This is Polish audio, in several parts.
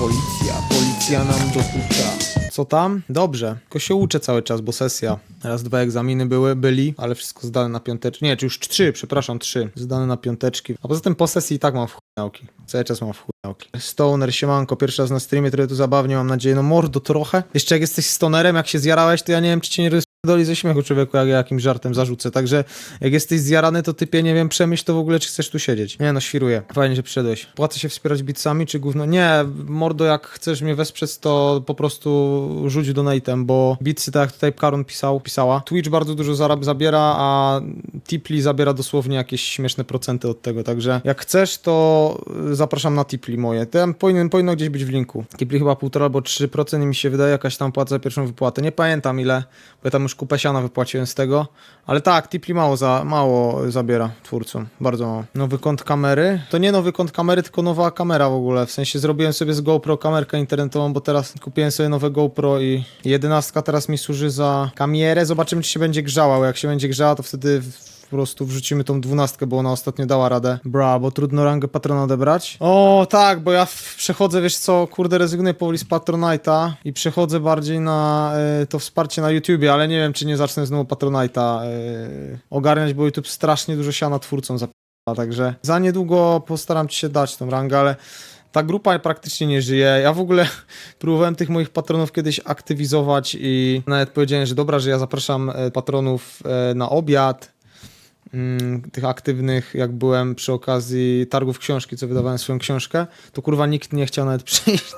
Policja, policja nam dokucza. Co tam? Dobrze. Tylko się uczę cały czas, bo sesja. Raz dwa egzaminy były, byli, ale wszystko zdane na piąteczki. Nie, czy już trzy, przepraszam, trzy. Zdane na piąteczki. A poza tym po sesji i tak mam w chuj nauki. Cały czas mam w chuj nauki. Stoner, siemanko, pierwszy raz na streamie, trochę tu zabawnie, mam nadzieję. No mordo trochę. Jeszcze jak jesteś stonerem, jak się zjarałeś, to ja nie wiem, czy cię nie doli ze śmiechu człowieku, jak ja jakimś żartem zarzucę. Także jak jesteś zjarany, to typie, nie wiem, przemyśl to w ogóle, czy chcesz tu siedzieć. Nie no, świruję. Fajnie, że przyszedłeś. Płacę się wspierać bitsami, czy gówno? Nie, mordo, jak chcesz mnie wesprzeć, to po prostu rzuć donate'em, bo bitsy, tak jak tutaj Karun pisał, pisała, Twitch bardzo dużo zarab zabiera, a Tipli zabiera dosłownie jakieś śmieszne procenty od tego, także jak chcesz, to zapraszam na Tipli moje. Tam powinien, powinno gdzieś być w linku. Tipli chyba 1,5 albo 3% i mi się wydaje jakaś tam płaca za pierwszą wypłatę. Nie pamiętam ile, bo ja tam już kupę siana wypłaciłem z tego, ale tak, Tipli mało, za, mało zabiera twórcom, bardzo mało. Nowy kąt kamery? To nie nowy kąt kamery, tylko nowa kamera w ogóle, w sensie zrobiłem sobie z GoPro kamerkę internetową, bo teraz kupiłem sobie nowe GoPro i jedenastka teraz mi służy za kamierę, zobaczymy czy się będzie grzała, bo jak się będzie grzała, to wtedy po prostu wrzucimy tą dwunastkę, bo ona ostatnio dała radę. Bra, bo trudno rangę patrona odebrać. O, tak, bo ja przechodzę, wiesz co, kurde, rezygnuję powoli z Patronite'a i przechodzę bardziej na y, to wsparcie na YouTubie, ale nie wiem, czy nie zacznę znowu Patronite'a y, ogarniać, bo YouTube strasznie dużo siana twórcom zapiera, także za niedługo postaram się dać tą rangę, ale ta grupa praktycznie nie żyje. Ja w ogóle próbowałem tych moich patronów kiedyś aktywizować i nawet powiedziałem, że dobra, że ja zapraszam e, patronów na obiad, tych aktywnych, jak byłem przy okazji targów książki, co wydawałem swoją książkę, to kurwa nikt nie chciał nawet przyjść.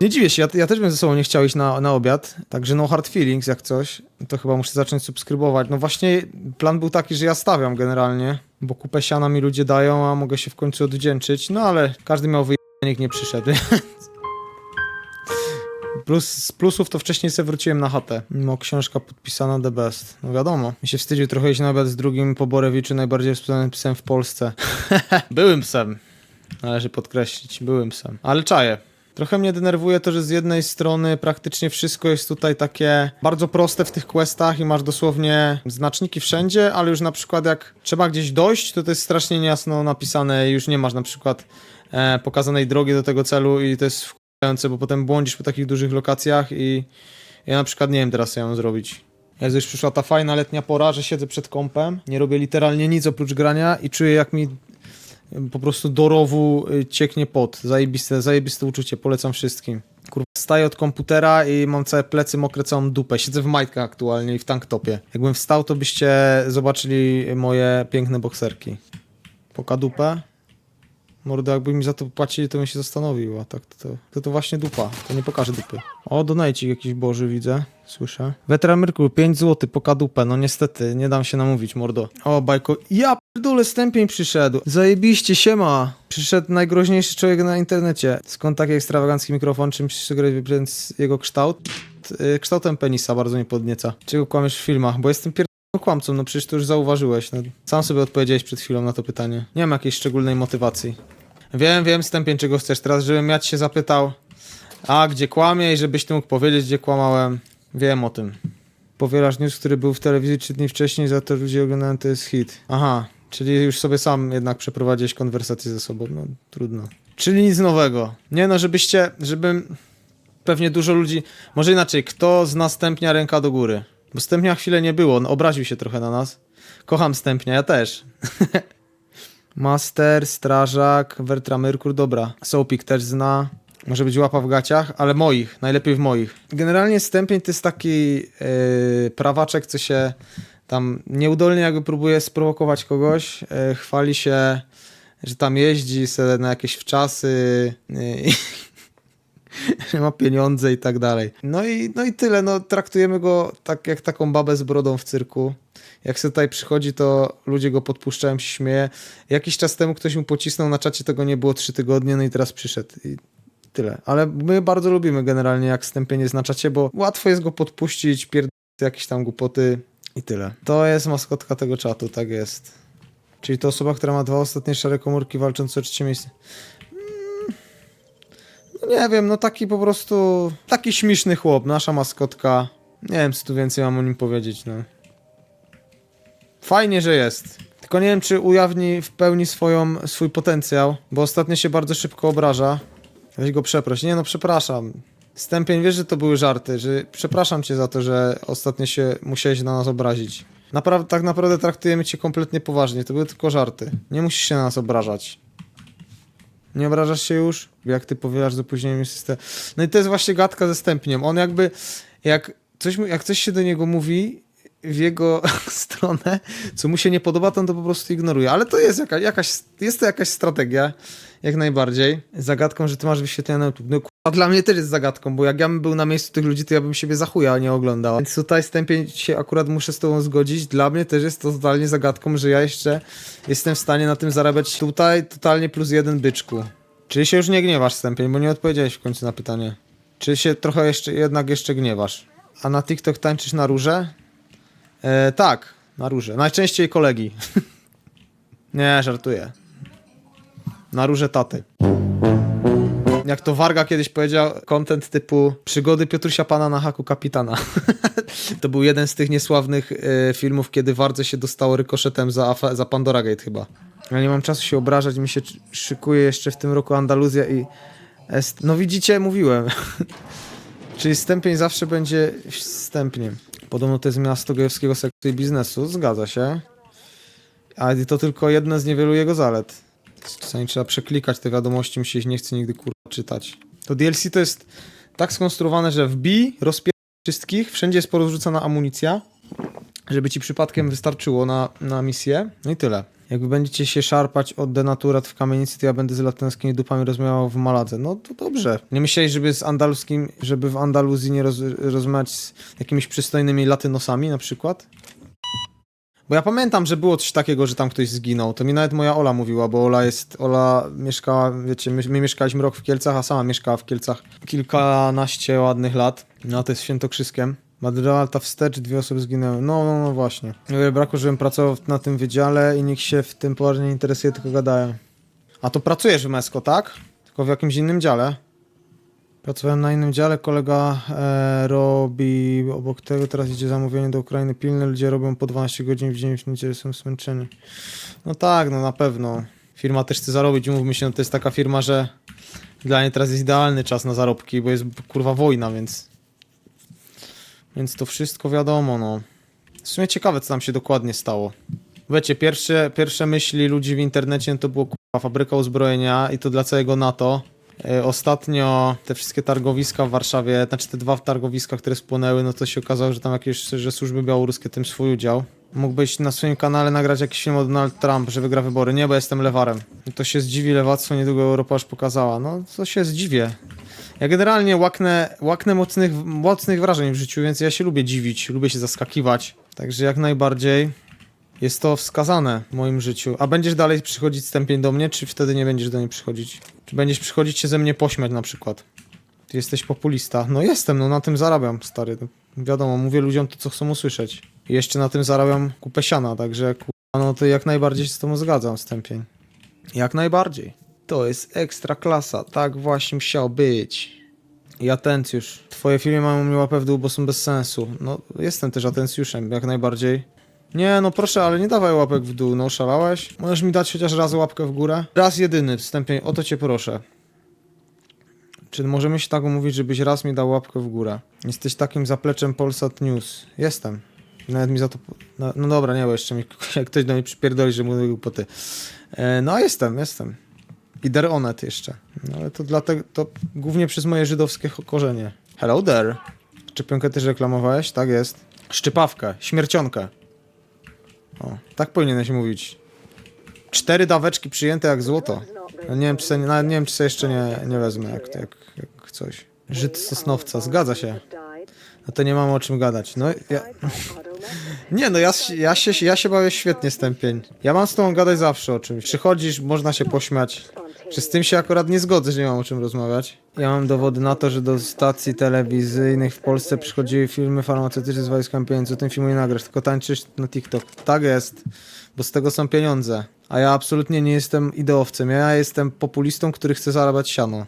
Nie dziwię się, ja, ja też bym ze sobą nie chciał iść na, na obiad, także no hard feelings jak coś, to chyba muszę zacząć subskrybować. No właśnie plan był taki, że ja stawiam generalnie, bo kupę siana mi ludzie dają, a mogę się w końcu odwdzięczyć, no ale każdy miał wyjechać, nikt nie przyszedł. Plus, z plusów to wcześniej sobie wróciłem na chatę. Mimo książka podpisana The Best. No wiadomo. Mi się wstydził trochę iść na obiad z drugim po Borewiczu, najbardziej wspomnianym psem w Polsce. byłym psem. Należy podkreślić, byłym psem. Ale czaję. Trochę mnie denerwuje to, że z jednej strony praktycznie wszystko jest tutaj takie bardzo proste w tych questach i masz dosłownie znaczniki wszędzie, ale już na przykład jak trzeba gdzieś dojść, to to jest strasznie niejasno napisane już nie masz na przykład e, pokazanej drogi do tego celu i to jest bo potem błądzisz po takich dużych lokacjach i ja na przykład nie wiem teraz co mam zrobić. Jest już przyszła ta fajna letnia pora, że siedzę przed kąpem, nie robię literalnie nic oprócz grania i czuję jak mi po prostu do rowu y, cieknie pot. Zajebiste, zajebiste uczucie, polecam wszystkim. Kurwa, wstaję od komputera i mam całe plecy mokre, całą dupę. Siedzę w majtkach aktualnie i w tanktopie. Jakbym wstał, to byście zobaczyli moje piękne bokserki. Poka dupę. Mordo, jakby mi za to płacili, to bym się zastanowił, a tak to, to, to, to właśnie dupa. To nie pokaże dupy. O, donajcik jakiś boży widzę, słyszę. Weteran Merkur, 5 zł, poka dupę. No niestety, nie dam się namówić, mordo. O, bajko, ja pierdolę, stępień przyszedł. Zajebiście, siema. Przyszedł najgroźniejszy człowiek na internecie. Skąd taki ekstrawagancki mikrofon, czym więc jego kształt? Y, Kształtem penisa bardzo mnie podnieca. Czego kłamiesz w filmach? Bo jestem pier... kłamcą, no przecież to już zauważyłeś. No, sam sobie odpowiedziałeś przed chwilą na to pytanie. Nie mam jakiejś szczególnej motywacji. Wiem, wiem, stępień, czego chcesz. Teraz, żebym ja ci się zapytał, a gdzie kłamie i żebyś ty mógł powiedzieć, gdzie kłamałem. Wiem o tym. Powielasz news, który był w telewizji trzy dni wcześniej, za to ludzie oglądają, to jest hit. Aha, czyli już sobie sam jednak przeprowadziłeś konwersację ze sobą, no trudno. Czyli nic nowego. Nie no, żebyście, żebym... Pewnie dużo ludzi... Może inaczej, kto z następnia ręka do góry? Bo Stępnia chwilę nie było, on obraził się trochę na nas. Kocham Stępnia, ja też. Master, Strażak, Wertra Merkur, dobra. Soapik też zna. Może być łapa w gaciach, ale moich, najlepiej w moich. Generalnie Stępień to jest taki yy, prawaczek, co się tam nieudolnie jakby próbuje sprowokować kogoś. Yy, chwali się, że tam jeździ sobie na jakieś wczasy. Yy, że ma pieniądze i tak dalej. No i, no i tyle, no traktujemy go tak jak taką babę z brodą w cyrku. Jak sobie tutaj przychodzi, to ludzie go podpuszczają, się śmieje. Jakiś czas temu ktoś mu pocisnął na czacie, tego nie było trzy tygodnie, no i teraz przyszedł. I tyle. Ale my bardzo lubimy generalnie, jak stępienie jest na czacie, bo łatwo jest go podpuścić, pierdolić jakieś tam głupoty i tyle. To jest maskotka tego czatu, tak jest. Czyli to osoba, która ma dwa ostatnie szare komórki walczące o trzecie miejsce. No nie wiem, no taki po prostu, taki śmieszny chłop, nasza maskotka. Nie wiem, co tu więcej mam o nim powiedzieć, no. Fajnie, że jest. Tylko nie wiem, czy ujawni w pełni swoją, swój potencjał, bo ostatnio się bardzo szybko obraża. Weź go przeproś. Nie no, przepraszam. Stępień, wiesz, że to były żarty, że przepraszam cię za to, że ostatnio się musiałeś na nas obrazić. Tak naprawdę traktujemy cię kompletnie poważnie, to były tylko żarty. Nie musisz się na nas obrażać. Nie obrażasz się już? Jak ty powielasz z opóźnieniem system. No i to jest właśnie gadka ze stępniem. On jakby, jak coś, jak coś się do niego mówi w jego stronę, co mu się nie podoba, to on to po prostu ignoruje. Ale to jest jaka, jakaś, jest to jakaś strategia, jak najbardziej. Zagadką, że ty masz wyświetlenia na YouTube. No a dla mnie też jest zagadką, bo jak ja bym był na miejscu tych ludzi, to ja bym siebie za chuja nie oglądał. Więc tutaj stępień się akurat muszę z tobą zgodzić. Dla mnie też jest to totalnie zagadką, że ja jeszcze jestem w stanie na tym zarabiać tutaj totalnie plus jeden byczku. Czyli się już nie gniewasz, Stępień, bo nie odpowiedziałeś w końcu na pytanie. Czy się trochę jeszcze, jednak jeszcze gniewasz? A na TikTok tańczysz na róże? E, tak, na róże. Najczęściej kolegi. nie, żartuję. Na róże taty. Jak to Warga kiedyś powiedział, content typu przygody Piotrusia Pana na haku kapitana. to był jeden z tych niesławnych e, filmów, kiedy Wardze się dostało rykoszetem za, za Pandora Gate chyba. Ja nie mam czasu się obrażać, mi się szykuje jeszcze w tym roku Andaluzja i... Est... No widzicie, mówiłem. Czyli stępień zawsze będzie stępniem. Podobno to jest miasto gejowskiego seksu i biznesu, zgadza się. A to tylko jedno z niewielu jego zalet. Czasami trzeba przeklikać te wiadomości, mi się ich nie chce nigdy kurwa czytać. To DLC to jest tak skonstruowane, że wbij, rozpier wszystkich, wszędzie jest porozrzucana amunicja, żeby ci przypadkiem wystarczyło na, na misję. No i tyle. Jakby będziecie się szarpać od denaturat w kamienicy, to ja będę z latynoskimi dupami rozmawiał w Maladze. No to dobrze. Nie myślałeś, żeby z andaluskim, żeby w Andaluzji nie roz, rozmawiać z jakimiś przystojnymi latynosami na przykład? Bo ja pamiętam, że było coś takiego, że tam ktoś zginął. To mi nawet moja Ola mówiła, bo Ola jest, Ola mieszkała, wiecie, my, my mieszkaliśmy rok w Kielcach, a sama mieszkała w Kielcach kilkanaście ładnych lat. No to jest świętokrzyskiem. Madrylata wstecz, dwie osoby zginęły. No, no, no właśnie. Wiele braku, żebym pracował na tym wydziale i nikt się w tym poważnie nie interesuje, tylko gadają. A to pracujesz w Mesko, tak? Tylko w jakimś innym dziale? Pracowałem na innym dziale, kolega e, robi obok tego, teraz idzie zamówienie do Ukrainy pilne, ludzie robią po 12 godzin w dzień, w niedzielę są zmęczeni. No tak, no na pewno. Firma też chce zarobić, umówmy się, no to jest taka firma, że dla niej teraz jest idealny czas na zarobki, bo jest kurwa wojna, więc... Więc to wszystko wiadomo, no. W sumie ciekawe, co tam się dokładnie stało. Wiecie, pierwsze, pierwsze myśli ludzi w internecie to było kurwa fabryka uzbrojenia i to dla całego NATO. E, Ostatnio te wszystkie targowiska w Warszawie, znaczy te dwa targowiska, które spłonęły, no to się okazało, że tam jakieś, że służby białoruskie tym swój udział. Mógłbyś na swoim kanale nagrać jakiś film o Donald Trump, że wygra wybory. Nie, bo jestem lewarem. To się zdziwi lewactwo, niedługo Europa już pokazała. No, to się zdziwię. Ja generalnie łaknę, łaknę mocnych, mocnych wrażeń w życiu, więc ja się lubię dziwić, lubię się zaskakiwać. Także jak najbardziej jest to wskazane w moim życiu. A będziesz dalej przychodzić stępień do mnie, czy wtedy nie będziesz do niej przychodzić? Czy będziesz przychodzić się ze mnie pośmiać na przykład? Ty jesteś populista. No jestem, no na tym zarabiam, stary. No, wiadomo, mówię ludziom to, co chcą usłyszeć. I jeszcze na tym zarabiam kupę siana, także kurwa, no to jak najbardziej się z tobą zgadzam, stępień. Jak najbardziej. To jest ekstra klasa, tak właśnie musiał być. I atencjusz. Twoje filmy mają mnie łapę w dół, bo są bez sensu. No, jestem też atencjuszem, jak najbardziej. Nie, no proszę, ale nie dawaj łapek w dół, no szalałeś? Możesz mi dać chociaż raz łapkę w górę? Raz jedyny, wstępnie, o to cię proszę. Czy możemy się tak umówić, żebyś raz mi dał łapkę w górę? Jesteś takim zapleczem Polsat News. Jestem. Nawet mi za to... No, no dobra, nie, bo jeszcze mi jak ktoś do mnie przypierdoli, że mówił głupoty. E, no jestem, jestem. I Der Onet jeszcze. No ale to dlatego, to głównie przez moje żydowskie korzenie. Hello there. Szczepionkę też reklamowałeś? Tak jest. Szczypawkę, śmiercionkę. O, tak powinieneś mówić. Cztery daweczki przyjęte jak złoto. No nie wiem, czy nawet nie wiem, czy sobie jeszcze nie, nie wezmę, jak, jak, jak coś. Żyd Sosnowca, zgadza się. No to nie mam o czym gadać. No ja... Nie, no ja, ja, się, ja się bawię świetnie stępień. Ja mam z tobą gadać zawsze o czymś. Przychodzisz, można się pośmiać. Czy z tym się akurat nie zgodzę, że nie mam o czym rozmawiać? Ja mam dowody na to, że do stacji telewizyjnych w Polsce przychodziły filmy farmaceutyczne z wojskami pieniędzy. O tym filmu nie nagrasz, tylko tańczysz na TikTok. Tak jest, bo z tego są pieniądze. A ja absolutnie nie jestem ideowcem. Ja jestem populistą, który chce zarabiać siano.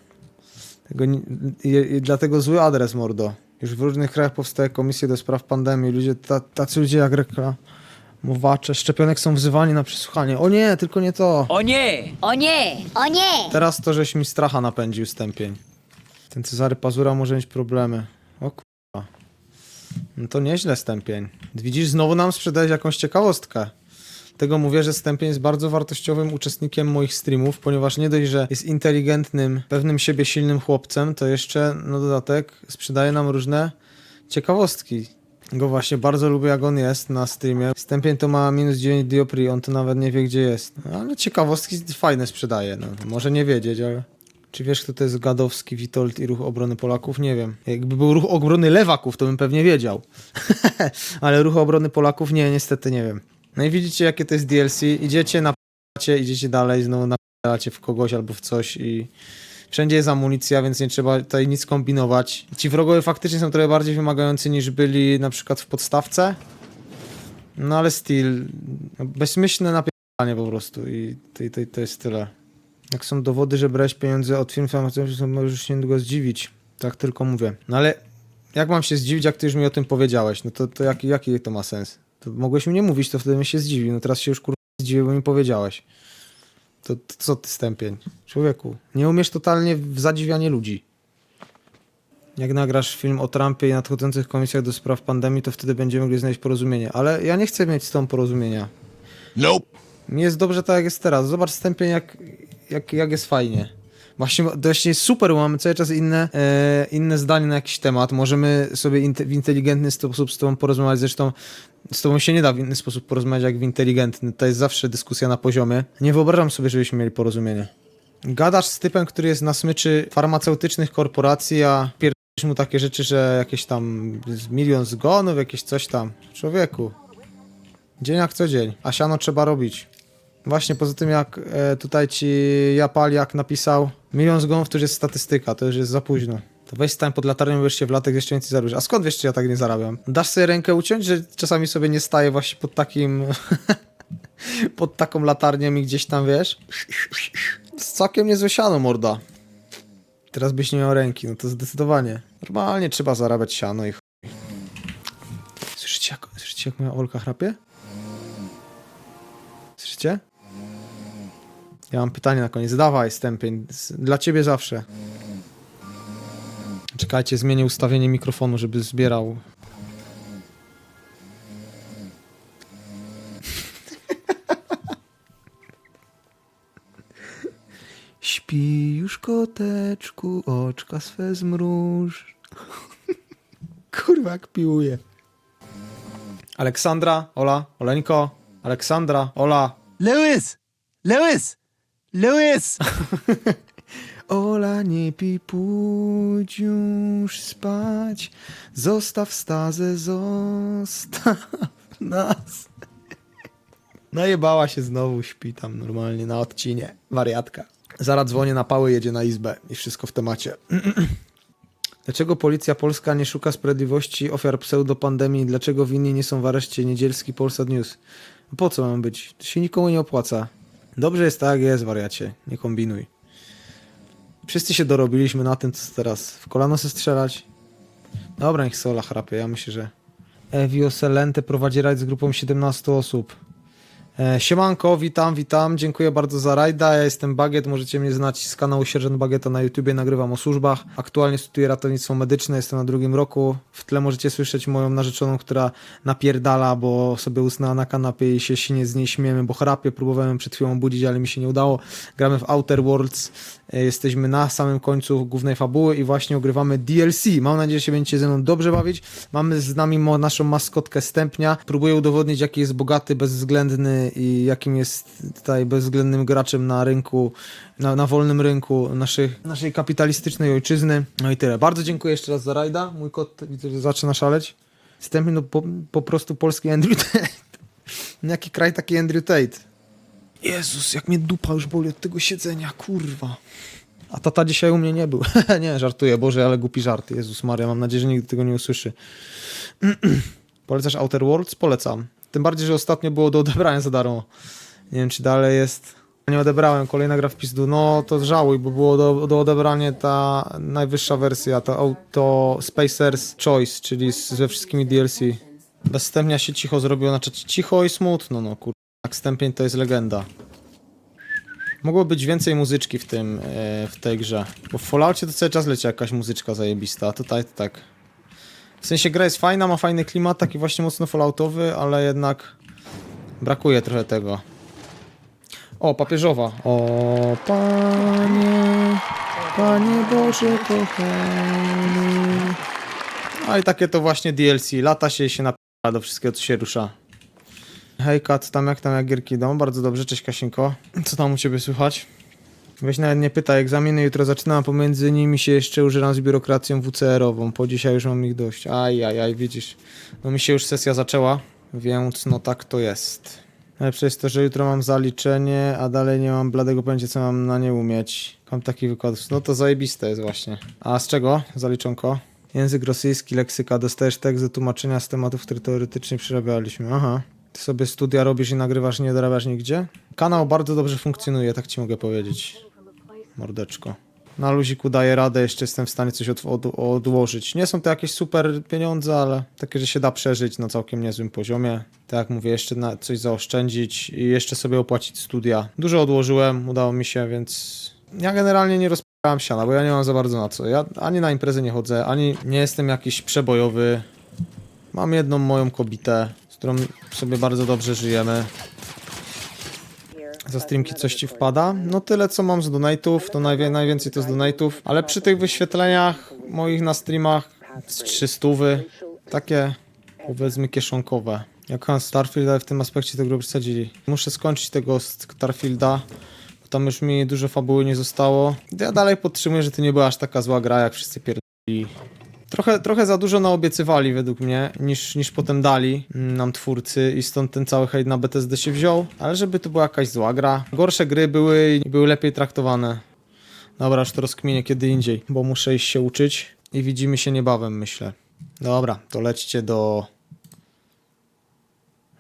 Tego nie, i, i dlatego zły adres, mordo. Już w różnych krajach powstaje komisje do spraw pandemii. Ludzie, ta, tacy ludzie jak rekla, Mowacze szczepionek są wzywani na przesłuchanie. O nie, tylko nie to. O nie! O nie! O nie! Teraz to, żeś mi stracha napędził stępień. Ten Cezary Pazura może mieć problemy. O kurwa. No to nieźle stępień. Widzisz, znowu nam sprzedałeś jakąś ciekawostkę. Tego mówię, że Stępień jest bardzo wartościowym uczestnikiem moich streamów, ponieważ nie dość, że jest inteligentnym, pewnym siebie silnym chłopcem, to jeszcze na dodatek sprzedaje nam różne ciekawostki. Go właśnie bardzo lubię, jak on jest na streamie. Stępień to ma minus 9 dioprii, on to nawet nie wie, gdzie jest. Ale ciekawostki fajne sprzedaje. No, może nie wiedzieć, ale... Czy wiesz, kto to jest Gadowski, Witold i Ruch Obrony Polaków? Nie wiem. Jakby był Ruch Obrony Lewaków, to bym pewnie wiedział. ale Ruch Obrony Polaków nie, niestety nie wiem. No i widzicie, jakie to jest DLC. Idziecie, napadacie, idziecie dalej, znowu napadacie w kogoś albo w coś i wszędzie jest amunicja, więc nie trzeba tutaj nic kombinować. Ci wrogowie faktycznie są trochę bardziej wymagający niż byli na przykład w podstawce. No ale still, no, bezmyślne napierdanie po prostu i to, to, to jest tyle. Jak są dowody, że brałeś pieniądze od firm farmaceutycznych, możesz się niedługo zdziwić. Tak tylko mówię. No ale jak mam się zdziwić, jak ty już mi o tym powiedziałeś? No to, to jaki, jaki to ma sens? To mogłeś mi nie mówić, to wtedy bym się zdziwił. No teraz się już kurwa zdziwię, bo mi powiedziałeś. To, to co ty stępień? Człowieku, nie umiesz totalnie w zadziwianie ludzi. Jak nagrasz film o Trumpie i nadchodzących komisjach do spraw pandemii, to wtedy będziemy mogli znaleźć porozumienie. Ale ja nie chcę mieć z tą porozumienia. Nope. Mi jest dobrze tak, jak jest teraz. Zobacz stępień, jak, jak, jak jest fajnie. Właśnie, właśnie jest super, bo mamy cały czas inne, e, inne zdanie na jakiś temat. Możemy sobie inte, w inteligentny sposób z tobą porozmawiać. Zresztą z tobą się nie da w inny sposób porozmawiać jak w inteligentny. To jest zawsze dyskusja na poziomie. Nie wyobrażam sobie, żebyśmy mieli porozumienie. Gadasz z typem, który jest na smyczy farmaceutycznych korporacji, a pierdolisz mu takie rzeczy, że jakieś tam milion zgonów, jakieś coś tam. Człowieku. Dzień jak co dzień, a siano trzeba robić. Właśnie poza tym jak e, tutaj ci Japaliak napisał milion zgonów to już jest statystyka, to już jest za późno. To weź stań pod latarnią, wiesz się w latek jeszcze więcej zarobisz. A skąd wiesz, czy ja tak nie zarabiam? Dasz sobie rękę uciąć, że czasami sobie nie staję właśnie pod takim... pod taką latarnią i gdzieś tam, wiesz? Z całkiem niezłe siano, morda. Teraz byś nie miał ręki, no to zdecydowanie. Normalnie trzeba zarabiać siano i chuj. Słyszycie jak, słyszycie jak moja Olka chrapie? Słyszycie? Ja mam pytanie na koniec. Dawaj, stępień. Dla ciebie zawsze. Czekajcie, zmienię ustawienie mikrofonu, żeby zbierał. Śpi już koteczku, oczka swe zmruż. Kurwa, jak piłuje. Aleksandra, Ola, Oleńko, Aleksandra, Ola. Lewis! Lewis! Lewis! Ola, nie pij, pójdź już spać. Zostaw stazę, zostaw nas. Najebała się znowu, śpi tam normalnie na odcinie. Wariatka. Zaraz dzwonię na pały, jedzie na izbę i wszystko w temacie. Dlaczego policja polska nie szuka sprawiedliwości ofiar pseudopandemii? Dlaczego winni nie są w areszcie? Niedzielski Polsat News. Po co mam być? To się nikomu nie opłaca. Dobrze jest tak, jest, wariacie. Nie kombinuj. Wszyscy się dorobiliśmy na tym, co teraz. W kolano se strzelać. Dobra, niech Sola chrapie. Ja myślę, że Evio Selente prowadzi rajd z grupą 17 osób. E, siemanko, witam, witam. Dziękuję bardzo za rajda. Ja jestem Bagiet. Możecie mnie znać z kanału Sierżant Bagieta na YouTubie. Nagrywam o służbach. Aktualnie studiuję ratownictwo medyczne. Jestem na drugim roku. W tle możecie słyszeć moją narzeczoną, która napierdala, bo sobie usnęła na kanapie i się sinie z niej śmiemy, bo chrapie. Próbowałem przed chwilą budzić, ale mi się nie udało. Gramy w Outer Worlds. E, Jesteśmy na samym końcu głównej fabuły i właśnie ogrywamy DLC. Mam nadzieję, że się będziecie ze mną dobrze bawić. Mamy z nami naszą maskotkę Stępnia. Próbuję udowodnić, jaki jest bogaty, bezwzględny i jakim jest tutaj bezwzględnym graczem na rynku, na, na wolnym rynku naszych, naszej kapitalistycznej ojczyzny. No i tyle. Bardzo dziękuję jeszcze raz za rajda. Mój kot widzę, że zaczyna szaleć. Stępny, no po, po prostu polski Andrew Tate. Jaki kraj taki Andrew Tate? Jezus, jak mnie dupa już boli od tego siedzenia, kurwa. A tata dzisiaj u mnie nie był. nie, żartuję, Boże, ale głupi żart. Jezus Maria, mam nadzieję, że nigdy tego nie usłyszy. Polecasz Outer Worlds? Polecam. Tym bardziej, że ostatnio było do odebrania za darmo. Nie wiem, czy dalej jest. Nie odebrałem, kolejna gra w pizdu. No to żałuj, bo było do, do odebrania ta najwyższa wersja, to Auto Spacers Choice, czyli z, ze wszystkimi DLC. Bez stępnia się cicho zrobiło, znaczy cicho i smutno, no kur... Jak stępień to jest legenda. Mogło być więcej muzyczki w tym, e, w tej grze. Bo w Falloutie to cały czas leci jakaś muzyczka zajebista, a tutaj to tak. W sensie gra jest fajna, ma fajny klimat, taki właśnie mocno falloutowy, ale jednak brakuje trochę tego. O, papieżowa. O, panie, panie Boże kochany. A i takie to właśnie DLC. Lata się się napiera do wszystkiego, co się rusza. Hej Kat, tam jak tam jak gierki idą? Bardzo dobrze, cześć Kasinko. Co tam u ciebie słychać? Weź nawet nie pytaj, egzaminy jutro zaczynam, pomiędzy nimi się jeszcze użeram z biurokracją WCR-ową. Po dzisiaj już mam ich dość. Aj, aj, aj, widzisz. No mi się już sesja zaczęła, więc no tak to jest. Najlepsze jest to, że jutro mam zaliczenie, a dalej nie mam bladego pojęcia, co mam na nie umieć. Mam taki wykład. No to zajebiste jest właśnie. A z czego zaliczonko? Język rosyjski, leksyka. Dostajesz tekst do tłumaczenia z tematów, które teoretycznie przerabialiśmy. Aha. Ty sobie studia robisz i nagrywasz, nie dorabiasz nigdzie? Kanał bardzo dobrze funkcjonuje, tak ci mogę powiedzieć. Mordeczko. Na luziku daję radę, jeszcze jestem w stanie coś od, od, odłożyć. Nie są to jakieś super pieniądze, ale takie, że się da przeżyć na całkiem niezłym poziomie. Tak jak mówię, jeszcze na coś zaoszczędzić i jeszcze sobie opłacić studia. Dużo odłożyłem, udało mi się, więc ja generalnie nie rozpierałem siana, bo ja nie mam za bardzo na co. Ja ani na imprezy nie chodzę, ani nie jestem jakiś przebojowy. Mam jedną moją kobietę, z którą sobie bardzo dobrze żyjemy. Za streamki coś ci wpada? No tyle co mam z donate'ów, to najwie, najwięcej to z donate'ów, ale przy tych wyświetleniach moich na streamach z 300, takie powiedzmy kieszonkowe. Jak Hans Starfield, ale w tym aspekcie tego przesadzili. Muszę skończyć tego Starfielda, bo tam już mi dużo fabuły nie zostało. Ja dalej podtrzymuję, że to nie była aż taka zła gra, jak wszyscy pierdolili. Trochę, trochę za dużo naobiecywali według mnie, niż, niż potem dali nam twórcy i stąd ten cały hejt na BTSD się wziął. Ale żeby to była jakaś zła gra. Gorsze gry były i były lepiej traktowane. Dobra, już to rozkminię kiedy indziej, bo muszę iść się uczyć i widzimy się niebawem, myślę. Dobra, to lećcie do...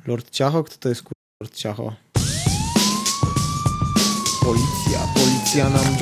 Lord Ciacho? Kto to jest kur... Lord Ciacho? Policja, policja nam.